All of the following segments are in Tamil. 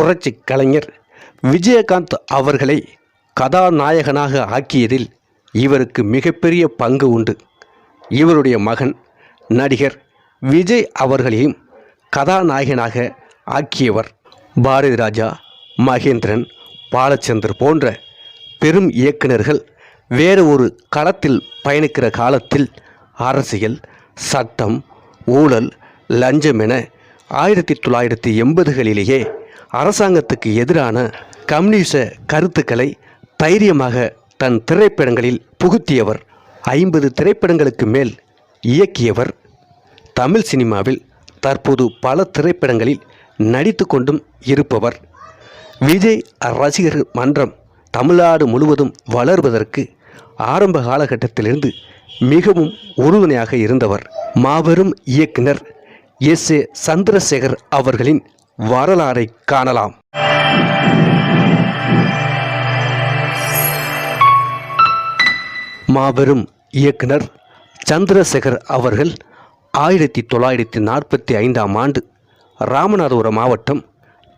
புரட்சி கலைஞர் விஜயகாந்த் அவர்களை கதாநாயகனாக ஆக்கியதில் இவருக்கு மிகப்பெரிய பங்கு உண்டு. இவருடைய மகன் நடிகர் விஜய் அவர்களையும் கதாநாயகனாக ஆக்கியவர் பாரதி ராஜா மகேந்திரன் பாலச்சந்தர் போன்ற பெரும் இயக்குநர்கள் வேறு ஒரு களத்தில் பயணிக்கிற காலத்தில் அரசியல் சட்டம் ஊழல் லஞ்சம் என ஆயிரத்தி தொள்ளாயிரத்தி எண்பதுகளிலேயே அரசாங்கத்துக்கு எதிரான கம்யூனிச கருத்துக்களை தைரியமாக தன் திரைப்படங்களில் புகுத்தியவர் ஐம்பது திரைப்படங்களுக்கு மேல் இயக்கியவர். தமிழ் சினிமாவில் தற்போது பல திரைப்படங்களில் நடித்து கொண்டும் இருப்பவர். விஜய் ரசிகர் மன்றம் தமிழ்நாடு முழுவதும் வளர்வதற்கு ஆரம்ப காலகட்டத்திலிருந்து மிகவும் உறுதுணையாக இருந்தவர். மாபெரும் இயக்குனர் எஸ் ஏ சந்திரசேகர் அவர்களின் வரலாறை காணலாம். மாபெரும் இயக்குனர் சந்திரசேகர் அவர்கள் ஆயிரத்தி தொள்ளாயிரத்தி நாற்பத்தி ஐந்தாம் ஆண்டு ராமநாதபுரம் மாவட்டம்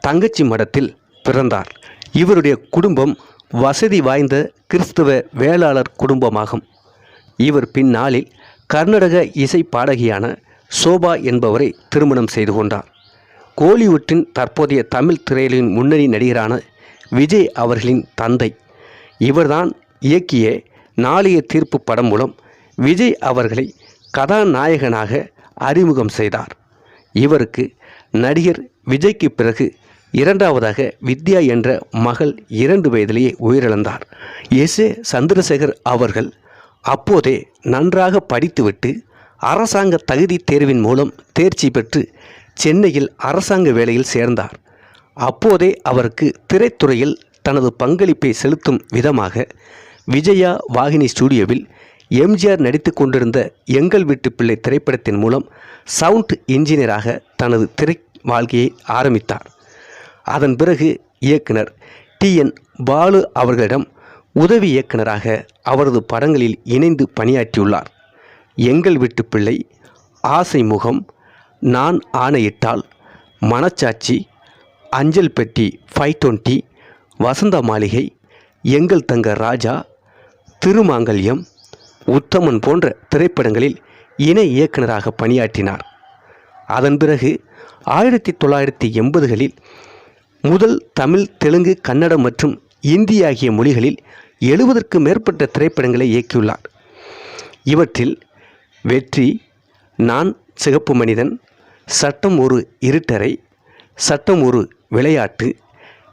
தங்கச்சி மடத்தில் பிறந்தார். இவருடைய குடும்பம் வசதி வாய்ந்த கிறிஸ்துவ வேளாளர் குடும்பமாகும். இவர் பின்னாளில் கர்நாடக இசை பாடகியான சோபா என்பவரை திருமணம் செய்து கொண்டார். கோலிவுட்டின் தற்போதைய தமிழ் திரையிலின் முன்னணி நடிகரான விஜய் அவர்களின் தந்தை. இவர்தான் இயக்கிய நாளைய தீர்ப்பு படம் மூலம் விஜய் அவர்களை கதாநாயகனாக அறிமுகம் செய்தார். இவருக்கு நடிகர் விஜய்க்கு பிறகு இரண்டாவதாக வித்யா என்ற மகள் இரண்டு வயதிலேயே உயிரிழந்தார். எஸ். ஏ. சந்திரசேகர் அவர்கள் அப்போதே நன்றாக படித்துவிட்டு அரசாங்க தகுதி தேர்வின் மூலம் தேர்ச்சி பெற்று சென்னையில் அரசாங்க வேலையில் சேர்ந்தார். அப்போதே அவருக்கு திரைத்துறையில் தனது பங்களிப்பை செலுத்தும் விதமாக விஜயா வாகினி ஸ்டூடியோவில் எம்ஜிஆர் நடித்து கொண்டிருந்த எங்கள் வீட்டு பிள்ளை திரைப்படத்தின் மூலம் சவுண்ட் இன்ஜினியராக தனது திரை வாழ்க்கையை ஆரம்பித்தார். அதன் பிறகு இயக்குனர் டி. என். பாலு அவர்களிடம் உதவி இயக்குனராக அவரது படங்களில் இணைந்து பணியாற்றியுள்ளார். எங்கள் வீட்டு பிள்ளை ஆசை முகம் நான் ஆணையிட்டால் மனச்சாட்சி அஞ்சல் பெட்டி ஃபைவ் டுவெண்ட்டி வசந்த மாளிகை எங்கள் தங்க ராஜா திருமாங்கல்யம் உத்தமன் போன்ற திரைப்படங்களில் இணை இயக்குனராக பணியாற்றினார். அதன் பிறகு ஆயிரத்தி தொள்ளாயிரத்தி எண்பதுகளில் முதல் தமிழ் தெலுங்கு கன்னடம் மற்றும் இந்தி ஆகிய மொழிகளில் எழுபதற்கு மேற்பட்ட திரைப்படங்களை இயக்கியுள்ளார். இவற்றில் வெற்றி நான் சிகப்பு மனிதன் சட்டம் ஒரு இருட்டறை சட்டம் ஒரு விளையாட்டு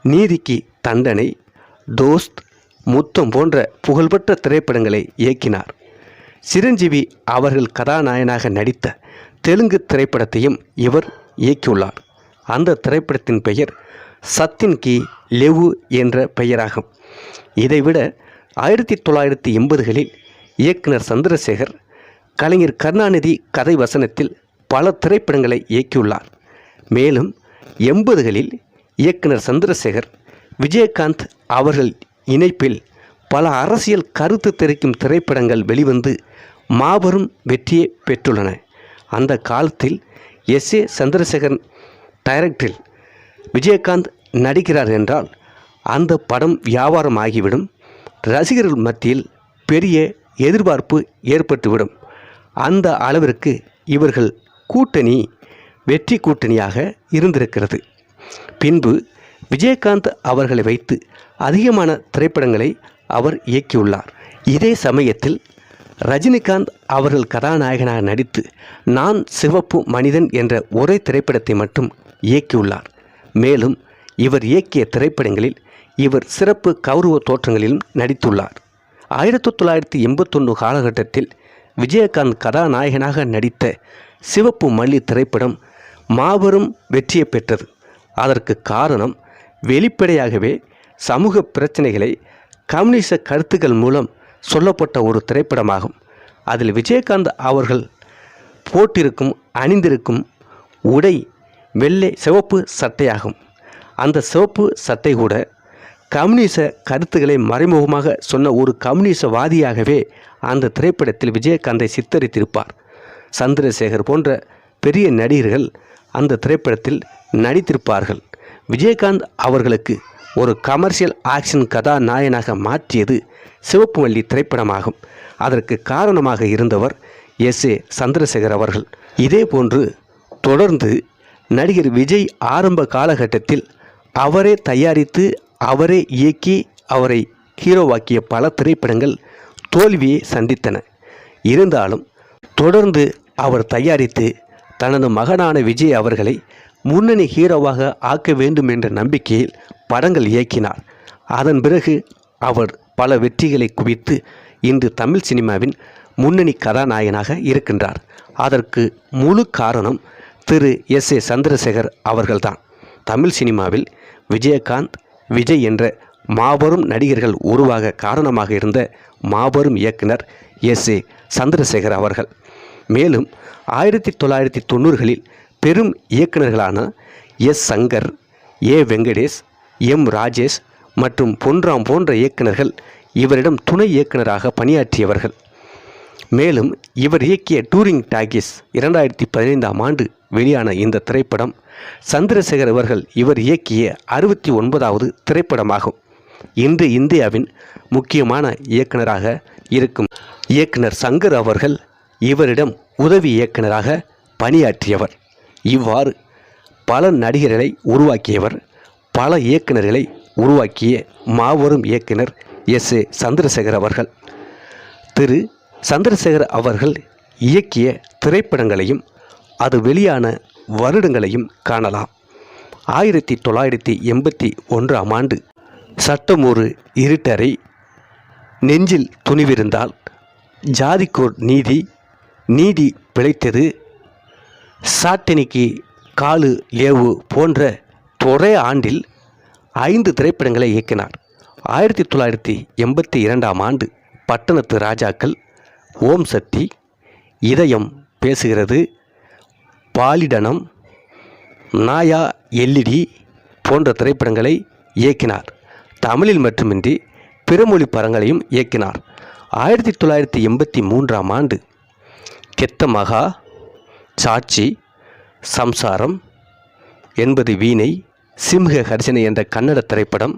நீதிக்கு தண்டனை தோஸ்த் முத்தம் போன்ற புகழ்பெற்ற திரைப்படங்களை இயக்கினார். சிரஞ்சீவி அவர்கள் கதாநாயகனாக நடித்த தெலுங்கு திரைப்படத்தையும் இவர் இயக்கியுள்ளார். அந்த திரைப்படத்தின் பெயர் சத்தின் கி. லெவு என்ற பெயராகும். இதைவிட ஆயிரத்தி தொள்ளாயிரத்தி எண்பதுகளில் இயக்குனர் சந்திரசேகர் கலைஞர் கருணாநிதி கதை வசனத்தில் பல திரைப்படங்களை இயக்கியுள்ளார். மேலும் எண்பதுகளில் இயக்குனர் சந்திரசேகர் விஜயகாந்த் அவர்கள் இணைப்பில் பல அரசியல் கருத்து தெரிவிக்கும் திரைப்படங்கள் வெளிவந்து மாபெரும் வெற்றியை பெற்றுள்ளன. அந்த காலத்தில் எஸ். ஏ. சந்திரசேகர் டைரக்டரில் விஜயகாந்த் நடிக்கிறார் என்றால் அந்த படம் வியாபாரம் ஆகிவிடும். ரசிகர்கள் மத்தியில் பெரிய எதிர்பார்ப்பு ஏற்பட்டுவிடும். அந்த அளவிற்கு இவர்கள் கூட்டணி வெற்றி கூட்டணியாக இருந்திருக்கிறது. பின்பு விஜயகாந்த் அவர்களை வைத்து அதிகமான திரைப்படங்களை அவர் இயக்கியுள்ளார். இதே சமயத்தில் ரஜினிகாந்த் அவர்கள் கதாநாயகனாக நடித்து நான் சிவப்பு மனிதன் என்ற ஒரே திரைப்படத்தை மட்டும் இயக்கியுள்ளார். மேலும் இவர் இயக்கிய திரைப்படங்களில் இவர் சிறப்பு கௌரவ தோற்றங்களிலும் நடித்துள்ளார். ஆயிரத்தி தொள்ளாயிரத்தி எண்பத்தொன்று காலகட்டத்தில் விஜயகாந்த் கதாநாயகனாக நடித்த சிவப்பு மல்லி திரைப்படம் மாபெரும் வெற்றியை பெற்றது. அதற்கு காரணம் வெளிப்படையாகவே சமூக பிரச்சனைகளை கம்யூனிச கருத்துக்கள் மூலம் சொல்லப்பட்ட ஒரு திரைப்படமாகும். அதில் விஜயகாந்த் அவர்கள் போட்டிருக்கும் அணிந்திருக்கும் உடை வெள்ளை சிவப்பு சட்டையாகும். அந்த சிவப்பு சட்டை கூட கம்யூனிச கருத்துக்களை மறைமுகமாக சொன்ன ஒரு கம்யூனிசவாதியாகவே அந்த திரைப்படத்தில் விஜயகாந்தை சித்தரித்திருப்பார். சந்திரசேகர் போன்ற பெரிய நடிகர்கள் அந்த திரைப்படத்தில் நடித்திருப்பார்கள். விஜயகாந்த் அவர்களுக்கு ஒரு கமர்ஷியல் ஆக்ஷன் கதாநாயகனாக மாற்றியது சிவப்புவள்ளி திரைப்படமாகும். அதற்கு காரணமாக இருந்தவர் எஸ். ஏ. சந்திரசேகர் அவர்கள். இதேபோன்று தொடர்ந்து நடிகர் விஜய் ஆரம்ப காலகட்டத்தில் அவரே தயாரித்து அவரே இயக்கி அவரை ஹீரோவாக்கிய பல திரைப்படங்கள் தோல்வியை சந்தித்தன. இருந்தாலும் தொடர்ந்து அவர் தயாரித்து தனது மகனான விஜய் அவர்களை முன்னணி ஹீரோவாக ஆக்க வேண்டும் என்ற நம்பிக்கையில் படங்கள் இயக்கினார். அதன் பிறகு அவர் பல வெற்றிகளை குவித்து இன்று தமிழ் சினிமாவின் முன்னணி கதாநாயகனாக இருக்கின்றார். அதற்கு முழு காரணம் திரு எஸ் ஏ சந்திரசேகர் அவர்கள்தான். தமிழ் சினிமாவில் விஜயகாந்த் விஜய் என்ற மாபெரும் நடிகர்கள் உருவாக காரணமாக இருந்த மாபெரும் இயக்குனர் எஸ் ஏ சந்திரசேகர் அவர்கள். மேலும் ஆயிரத்தி தொள்ளாயிரத்தி தொண்ணூறுகளில் பெரும் இயக்குநர்களான S Shankar A Venkatesh M Rajesh மற்றும் பொன்ராம் போன்ற இயக்குநர்கள் இவரிடம் துணை இயக்குனராக பணியாற்றியவர்கள். மேலும் இவர் இயக்கிய டூரிங் டாகிஸ் இரண்டாயிரத்தி பதினைந்தாம் ஆண்டு வெளியான இந்த திரைப்படம் சந்திரசேகர் அவர்கள் இவர் இயக்கிய அறுபத்தி ஒன்பதாவது திரைப்படமாகும். இன்று இந்தியாவின் முக்கியமான இயக்குனராக இருக்கும் இயக்குனர் சங்கர் அவர்கள் இவரிடம் உதவி இயக்குனராக பணியாற்றியவர். இவ்வாறு பல நடிகர்களை உருவாக்கியவர் பல இயக்குனர்களை உருவாக்கிய மாபெரும் இயக்குனர் எஸ். ஏ. சந்திரசேகர் அவர்கள். திரு. சந்திரசேகர் அவர்கள் இயக்கிய திரைப்படங்களையும் அது வெளியான வருடங்களையும் காணலாம். ஆயிரத்தி தொள்ளாயிரத்தி எண்பத்தி ஒன்றாம் ஆண்டு சட்டம் ஒரு இருட்டரை நெஞ்சில் துணிவிருந்தால் ஜாதிக்கோர் நீதி நீதி பிழைத்தது சாட்டினிக்கு காலு லேவு போன்ற ஒரே ஆண்டில் ஐந்து திரைப்படங்களை இயக்கினார். ஆயிரத்தி தொள்ளாயிரத்தி எண்பத்தி இரண்டாம் ஆண்டு பட்டணத்து ராஜாக்கள் ஓம் சக்தி இதயம் பேசுகிறது பாலிடனம் நாயா எல்இடி போன்ற திரைப்படங்களை இயக்கினார். தமிழில் மட்டுமின்றி பிறமொழி படங்களையும் இயக்கினார். ஆயிரத்தி தொள்ளாயிரத்தி எண்பத்தி மூன்றாம் ஆண்டு கெத்த மகா சாட்சி சம்சாரம் என்பது வீணை சிம்ஹ கர்ஜனை என்ற கன்னட திரைப்படம்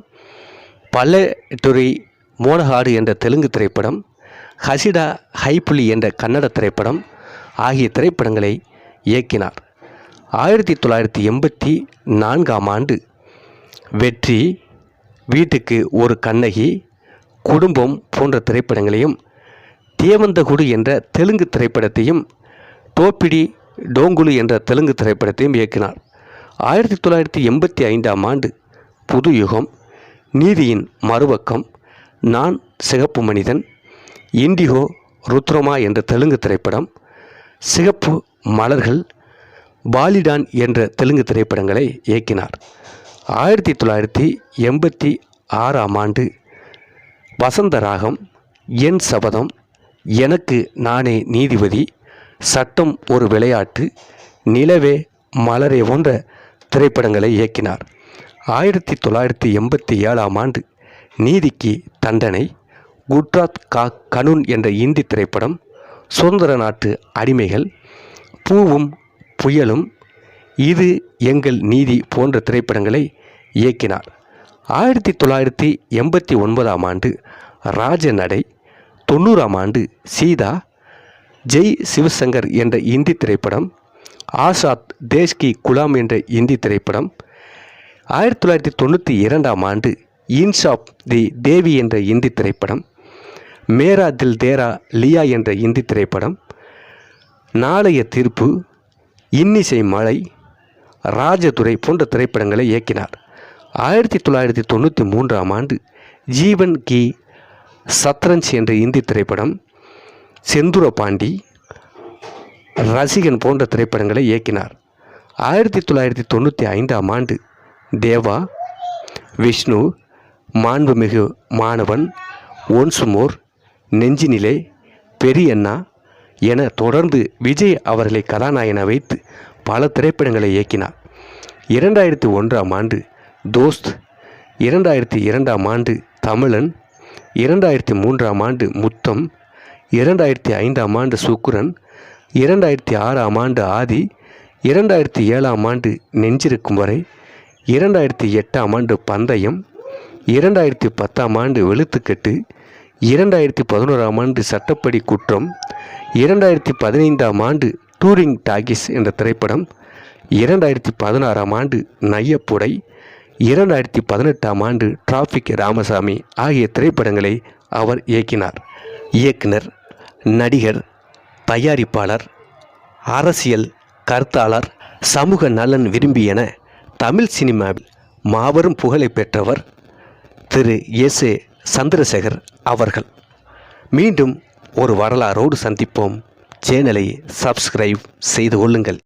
பல்லெட்டுரி மோனஹாடு என்ற தெலுங்கு திரைப்படம் ஹசிடா ஹைப்புலி என்ற கன்னட திரைப்படம் ஆகிய திரைப்படங்களை இயக்கினார். ஆயிரத்தி தொள்ளாயிரத்தி எண்பத்தி நான்காம் ஆண்டு வெற்றி வீட்டுக்கு ஒரு கண்ணகி குடும்பம் போன்ற திரைப்படங்களையும் தேவந்தகுடு என்ற தெலுங்கு திரைப்படத்தையும் டோப்பிடி டோங்குலு என்ற தெலுங்கு திரைப்படத்தையும் இயக்கினார். ஆயிரத்தி தொள்ளாயிரத்தி எண்பத்தி ஐந்தாம் ஆண்டு புது யுகம் நீதியின் மறுபக்கம் நான் சிகப்பு மனிதன் இண்டிகோ ருத்ரமா என்ற தெலுங்கு திரைப்படம் சிகப்பு மலர்கள் பாலிடான் என்ற தெலுங்கு திரைப்படங்களை இயக்கினார். ஆயிரத்தி தொள்ளாயிரத்தி எண்பத்தி ஆறாம் ஆண்டு வசந்த ராகம் என் சபதம் எனக்கு நானே நீதிபதி. சட்டம் ஒரு விளையாட்டு. நிலவே மலரே போன்ற திரைப்படங்களை இயக்கினார். ஆயிரத்தி தொள்ளாயிரத்தி எண்பத்தி ஏழாம் ஆண்டு நீதிக்கு தண்டனை. குட்ராத் கா கனுன் என்ற இந்தி திரைப்படம். சுதந்திர நாட்டு அடிமைகள். பூவும் புயலும். இது எங்கள் நீதி போன்ற திரைப்படங்களை இயக்கினார். ஆயிரத்தி தொள்ளாயிரத்தி எண்பத்தி ஒன்பதாம் ஆண்டு ராஜநடை தொண்ணூறாம் ஆண்டு சீதா ஜெய் சிவசங்கர் என்ற இந்தி திரைப்படம் ஆசாத் தேஷ் கி குலாம் என்ற இந்தி திரைப்படம் ஆயிரத்தி தொள்ளாயிரத்தி தொண்ணூற்றி இரண்டாம் ஆண்டு இன்சாப் தி தேவி என்ற இந்தி திரைப்படம் மேரா தில் தேரா லியா என்ற இந்தி திரைப்படம் நாளைய தீர்ப்பு இன்னிசை மழை ராஜதுரை போன்ற திரைப்படங்களை இயக்கினார். ஆயிரத்தி தொள்ளாயிரத்தி தொண்ணூற்றி மூன்றாம் ஆண்டு ஜீவன் கி சத்ரஞ்ச் என்ற இந்தி திரைப்படம் செந்துர பாண்டி ரசிகன் போன்ற திரைப்படங்களை இயக்கினார். ஆயிரத்தி தொள்ளாயிரத்தி தொண்ணூற்றி ஐந்தாம் ஆண்டு தேவா விஷ்ணு மாண்புமிகு மாணவன் ஒன்சுமோர் நெஞ்சினிலே பெரியண்ணா என தொடர்ந்து விஜய் அவர்களை கதாநாயகனை வைத்து பல திரைப்படங்களை இயக்கினார். இரண்டாயிரத்தி ஒன்றாம் ஆண்டு தோஸ்த் இரண்டாயிரத்தி இரண்டாம் ஆண்டு தமிழன் இரண்டாயிரத்தி மூன்றாம் ஆண்டு முத்தம் இரண்டாயிரத்தி ஐந்தாம் ஆண்டு சுக்குரன் இரண்டாயிரத்தி ஆறாம் ஆண்டு ஆதி இரண்டாயிரத்தி ஏழாம் ஆண்டு நெஞ்சிருக்கும் வரை இரண்டாயிரத்தி எட்டாம் ஆண்டு பந்தயம் இரண்டாயிரத்தி பத்தாம் ஆண்டு வெளுத்துக்கட்டு இரண்டாயிரத்தி பதினோராம் ஆண்டு சட்டப்படி குற்றம் இரண்டாயிரத்தி பதினைந்தாம் ஆண்டு டூரிங் டாகிஸ் என்ற திரைப்படம் இரண்டாயிரத்தி பதினாறாம் ஆண்டு நையப்புடை இரண்டாயிரத்தி பதினெட்டாம் ஆண்டு டிராஃபிக் ராமசாமி ஆகிய திரைப்படங்களை அவர் இயக்கினார். இயக்குனர் நடிகர் தயாரிப்பாளர் அரசியல் கருத்தாளர் சமூக நலன் விரும்பி என தமிழ் சினிமாவில் மாபெரும் புகழை பெற்றவர் திரு எஸ் ஏ சந்திரசேகர் அவர்கள். மீண்டும் ஒரு வரலாறோடு சந்திப்போம். சேனலை சப்ஸ்கிரைப் செய்து கொள்ளுங்கள்.